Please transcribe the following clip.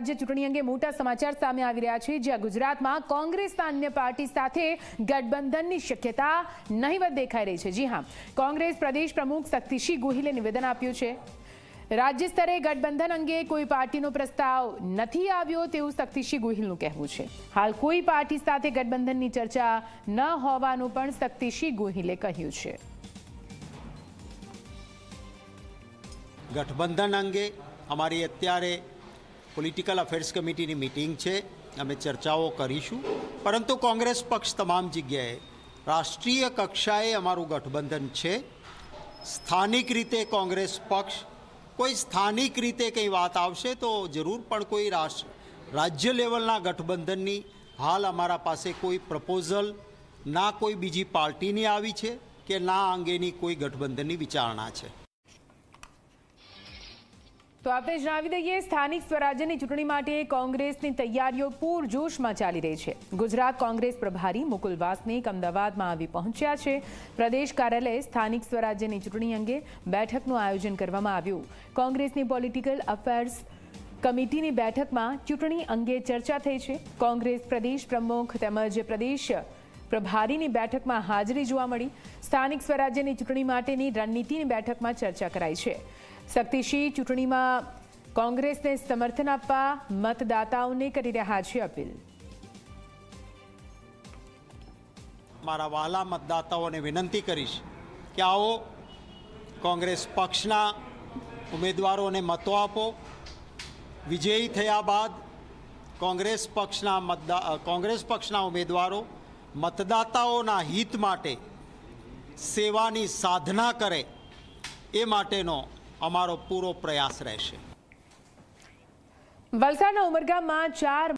રાજ્ય ચૂંટણી અંગે મોટા સમાચાર સામે આવી રહ્યા છે, જ્યાં ગુજરાતમાં કોંગ્રેસના અન્ય પાર્ટી સાથે ગઠબંધનની શક્યતા નહીવત દેખાઈ રહી છે. જી હા, કોંગ્રેસ પ્રદેશ પ્રમુખ શક્તિસિંહ ગોહિલે નિવેદન આપ્યું છે. રાજ્ય સ્તરે ગઠબંધન અંગે કોઈ પાર્ટીનો પ્રસ્તાવ નથી આવ્યો તેવું શક્તિસિંહ ગોહિલનું કહેવું છે. હાલ કોઈ પાર્ટી સાથે ગઠબંધનની ચર્ચા ન હોવાનું પણ શક્તિસિંહ ગોહિલે કહ્યું છે. ગઠબંધન અંગે અમારી અત્યારે પોલિટિકલ અફેર્સ કમિટીની મિટિંગ છે. અમે ચર્ચાઓ કરીશું. પરંતુ કોંગ્રેસ પક્ષ તમામ જગ્યાએ રાષ્ટ્રીય કક્ષાએ અમારું ગઠબંધન છે. સ્થાનિક રીતે કોંગ્રેસ પક્ષ, કોઈ સ્થાનિક રીતે કંઈ વાત આવશે તો જરૂર, પણ કોઈ રાષ્ટ્ર, રાજ્ય લેવલના ગઠબંધનની હાલ અમારા પાસે કોઈ પ્રપોઝલ ના કોઈ બીજી પાર્ટીની આવી છે કે ના અંગેની કોઈ ગઠબંધનની વિચારણા છે. તો આપણે જણાવી દઈએ, સ્થાનિક સ્વરાજ્યની ચૂંટણી માટે કોંગ્રેસની તૈયારીઓ પૂરજોશમાં ચાલી રહી છે. ગુજરાત કોંગ્રેસ પ્રભારી મુકુલ વાસનિક અમદાવાદમાં આવી પહોંચ્યા છે. પ્રદેશ કાર્યાલયે સ્થાનિક સ્વરાજ્યની ચૂંટણી અંગે બેઠકનું આયોજન કરવામાં આવ્યું. કોંગ્રેસની પોલિટિકલ અફેર્સ કમિટીની બેઠકમાં ચૂંટણી અંગે ચર્ચા થઈ છે. કોંગ્રેસ પ્રદેશ પ્રમુખ તેમજ પ્રદેશ પ્રભારીની બેઠકમાં હાજરી જોવા મળી. સ્થાનિક સ્વરાજ્યની ચૂંટણી માટેની રણનીતિની બેઠકમાં ચર્ચા કરાઈ છે. શક્તિસિંહ ચૂંટણીમાં કોંગ્રેસને સમર્થન આપવા મતદાતાઓને કરી રહ્યા છે અપીલ. મારા વહાલા મતદાતાઓને વિનંતી કરીશ કે આવો કોંગ્રેસ પક્ષના ઉમેદવારોને મતો આપો. વિજયી થયા બાદ કોંગ્રેસ પક્ષના મતદા કોંગ્રેસ પક્ષના ઉમેદવારો મતદાતાઓના હિત માટે સેવાની સાધના કરે એ માટેનો અમારો પૂરો પ્રયાસ રહેશે. વલસાડના ઉમરગામમાં ચાર